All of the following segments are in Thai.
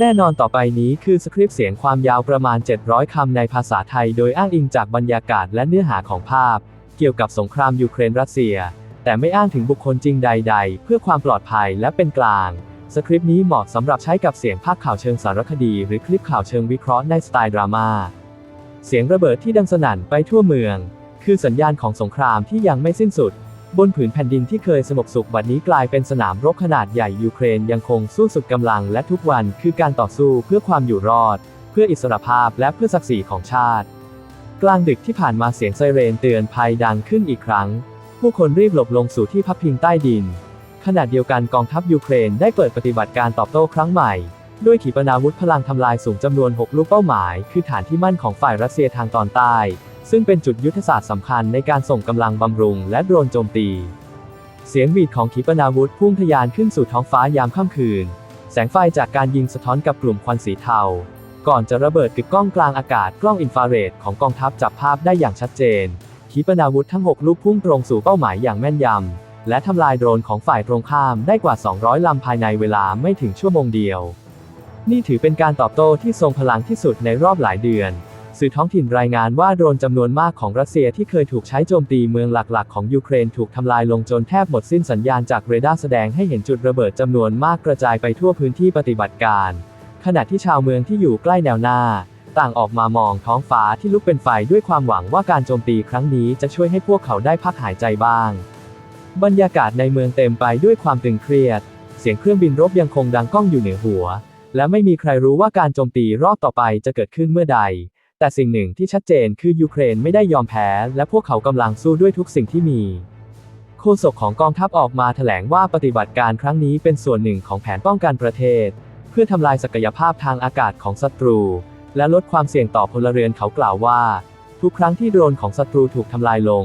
แน่นอนต่อไปนี้คือสคริปต์เสียงความยาวประมาณ 700 คำในภาษาไทย โดยอ้างอิงจากบรรยากาศและเนื้อหาของภาพ เกี่ยวกับสงครามยูเครนรัสเซีย แต่ไม่อ้างถึงบุคคลจริงใด ๆ เพื่อความปลอดภัยและเป็นกลาง สคริปต์นี้เหมาะสำหรับใช้กับเสียงภาคข่าวเชิงสารคดี หรือคลิปข่าวเชิงวิเคราะห์ในสไตล์ดราม่า เสียงระเบิดที่ดังสนั่นไปทั่วเมือง คือสัญญาณของสงครามที่ยังไม่สิ้นสุด บนผืนแผ่นดินที่เคยสงบสุขบัดนี้กลายเป็นสนามรบขนาดใหญ่ยูเครนยังคงสู้สุดกำลังและทุกวันคือการต่อสู้เพื่อความอยู่รอด เพื่ออิสรภาพและเพื่อศักดิ์ศรีของชาติ กลางดึกที่ผ่านมาเสียงไซเรนเตือนภัยดังขึ้นอีกครั้ง ผู้คนรีบหลบลงสู่ที่พักพิงใต้ดิน ขณะเดียวกันกองทัพยูเครนได้เปิดปฏิบัติการตอบโต้ครั้งใหม่ ด้วยขีปนาวุธพลังทำลายสูงจำนวน 6 ลูกเป้าหมาย คือฐานที่มั่นของฝ่ายรัสเซียทางตอนใต้ ซึ่งเป็นจุดยุทธศาสตร์สำคัญในการส่งกำลังบำรุงและโดรนโจมตี เสียงบีดของขีปนาวุธพุ่งทะยานขึ้นสู่ท้องฟ้ายามค่ำคืน แสงไฟจากการยิงสะท้อนกับกลุ่มควันสีเทา ก่อนจะระเบิดกึกก้องกลางอากาศกล้องอินฟราเรดของกองทัพจับภาพได้อย่างชัดเจน ขีปนาวุธทั้ง 6 ลูกพุ่งตรงสู่เป้าหมายอย่างแม่นยำ และทำลายโดรนของฝ่ายตรงข้ามได้กว่า 200 ลำภายในเวลาไม่ถึงชั่วโมงเดียว นี่ถือเป็นการตอบโต้ที่ทรงพลังที่สุดในรอบหลายเดือน สื่อท้องถิ่นรายงานว่าโดรนจำนวนมากของรัสเซียที่เคยถูกใช้โจมตีเมืองหลักๆ ของยูเครนถูกทำลายลงจนแทบหมดสิ้นสัญญาณจากเรดาร์แสดงให้เห็นจุดระเบิดจำนวนมากกระจายไปทั่วพื้นที่ปฏิบัติการ ขณะที่ชาวเมืองที่อยู่ใกล้แนวหน้า ต่างออกมามองท้องฟ้าที่ลุกเป็นไฟด้วยความหวังว่าการโจมตีครั้งนี้จะช่วยให้พวกเขาได้พักหายใจบ้าง บรรยากาศในเมืองเต็มไปด้วยความตึงเครียด เสียงเครื่องบินรบยังคงดังก้องอยู่เหนือหัว และไม่มีใครรู้ว่าการโจมตีรอบต่อไปจะเกิดขึ้นเมื่อใด แต่สิ่งหนึ่งที่ชัดเจนคือยูเครนไม่ได้ยอมแพ้ และพวกเขากำลังสู้ด้วยทุกสิ่งที่มี โฆษกของกองทัพออกมาแถลงว่าปฏิบัติการครั้งนี้เป็นส่วนหนึ่งของแผนป้องกันประเทศ เพื่อทำลายศักยภาพทางอากาศของศัตรู และลดความเสี่ยงต่อพลเรือนเขากล่าวว่า ทุกครั้งที่โดรนของศัตรูถูกทำลายลง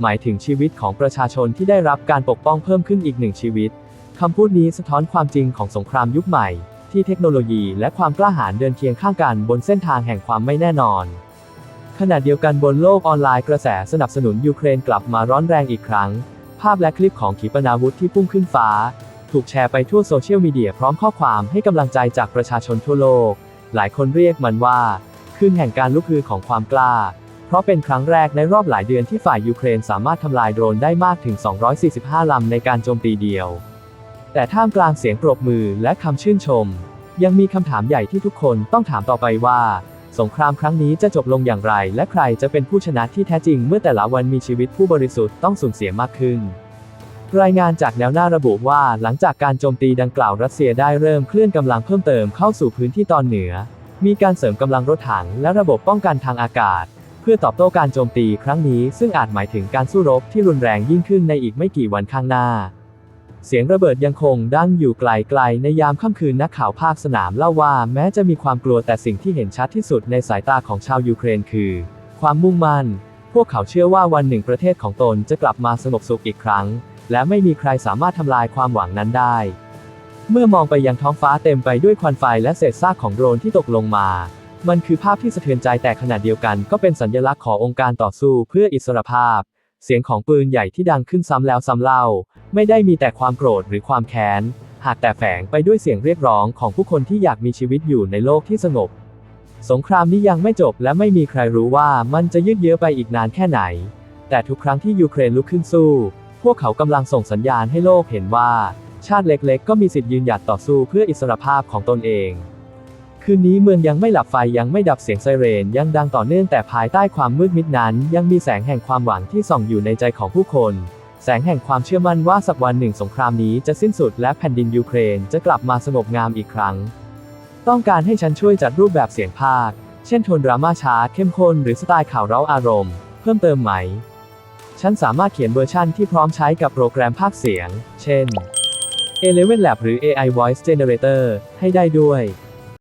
หมายถึงชีวิตของประชาชนที่ได้รับการปกป้องเพิ่มขึ้นอีกหนึ่งชีวิตคำพูดนี้สะท้อนความจริงของสงครามยุคใหม่ ที่เทคโนโลยีและความกล้าหาญเดินเคียงข้างกันบนเส้นทางแห่งความไม่แน่นอน ขณะเดียวกันบนโลกออนไลน์กระแสสนับสนุนยูเครนกลับมาร้อนแรงอีกครั้ง ภาพและคลิปของขีปนาวุธที่พุ่งขึ้นฟ้า ถูกแชร์ไปทั่วโซเชียลมีเดียพร้อมข้อความให้กำลังใจจากประชาชนทั่วโลก หลายคนเรียกมันว่าคืนแห่งการลุกฮือของความกล้า เพราะเป็นครั้งแรกในรอบหลายเดือนที่ฝ่ายยูเครนสามารถทำลายโดรนได้มากถึง 245 ลำในการโจมตีเดียว แต่ท่ามกลางเสียงปรบมือและคำชื่นชม ยังมีคำถามใหญ่ที่ทุกคนต้องถามต่อไปว่า สงครามครั้งนี้จะจบลงอย่างไร และใครจะเป็นผู้ชนะที่แท้จริง เมื่อแต่ละวันมีชีวิตผู้บริสุทธิ์ต้องสูญเสียมากขึ้น รายงานจากแนวหน้าระบุว่าหลังจากการโจมตีดังกล่าวรัสเซียได้เริ่มเคลื่อนกำลังเพิ่มเติมเข้าสู่พื้นที่ตอนเหนือ มีการเสริมกำลังรถถังและระบบป้องกันทางอากาศ เพื่อตอบโต้การโจมตีครั้งนี้ ซึ่งอาจหมายถึงการสู้รบที่รุนแรงยิ่งขึ้นในอีกไม่กี่วันข้างหน้า เสียงระเบิดยังคงดังอยู่ไกลๆในยามค่ำคืนนักข่าวภาคสนามเล่าว่าแม้จะมีความกลัวแต่สิ่งที่เห็นชัดที่สุดในสายตาของชาวยูเครนคือ ความมุ่งมั่น พวกเขาเชื่อว่าวันหนึ่งประเทศของตนจะกลับมาสงบสุขอีกครั้ง และไม่มีใครสามารถทำลายความหวังนั้นได้ เมื่อมองไปยังท้องฟ้าเต็มไปด้วยควันไฟและเศษซากของโดรนที่ตกลงมามันคือภาพที่สะเทือนใจแต่ขณะเดียวกันก็เป็นสัญลักษณ์ขององค์การต่อสู้เพื่ออิสรภาพ เสียงของปืนใหญ่ที่ดังขึ้นซ้ำแล้วซ้ำเล่า ไม่ได้มีแต่ความโกรธหรือความแค้น หากแต่แฝงไปด้วยเสียงเรียกร้องของผู้คนที่อยากมีชีวิตอยู่ในโลกที่สงบ สงครามนี้ยังไม่จบและไม่มีใครรู้ว่ามันจะยืดเยื้อไปอีกนานแค่ไหน แต่ทุกครั้งที่ยูเครนลุกขึ้นสู้ พวกเขากำลังส่งสัญญาณให้โลกเห็นว่า ชาติเล็กๆ ก็มีสิทธิ์ยืนหยัดต่อสู้เพื่ออิสรภาพของตนเอง คืนนี้เมืองยังไม่หลับไฟยังไม่ดับเสียงไซเรน ยังดังต่อเนื่องแต่ภายใต้ความมืดมิดนั้น ยังมีแสงแห่งความหวังที่ส่องอยู่ในใจของผู้คน แสงแห่งความเชื่อมั่นว่าสักวันหนึ่งสงครามนี้จะสิ้นสุดและแผ่นดินยูเครนจะกลับมาสงบงามอีกครั้ง ต้องการให้ฉันช่วยจัดรูปแบบเสียงภาค เช่นโทนดราม่าช้าเข้มข้นหรือสไตล์ข่าวเร้าอารมณ์ เพิ่มเติมไหม ฉันสามารถเขียนเวอร์ชั่นที่พร้อมใช้กับโปรแกรมภาคเสียง เช่น Eleven Lab หรือ AI Voice Generator ให้ได้ด้วย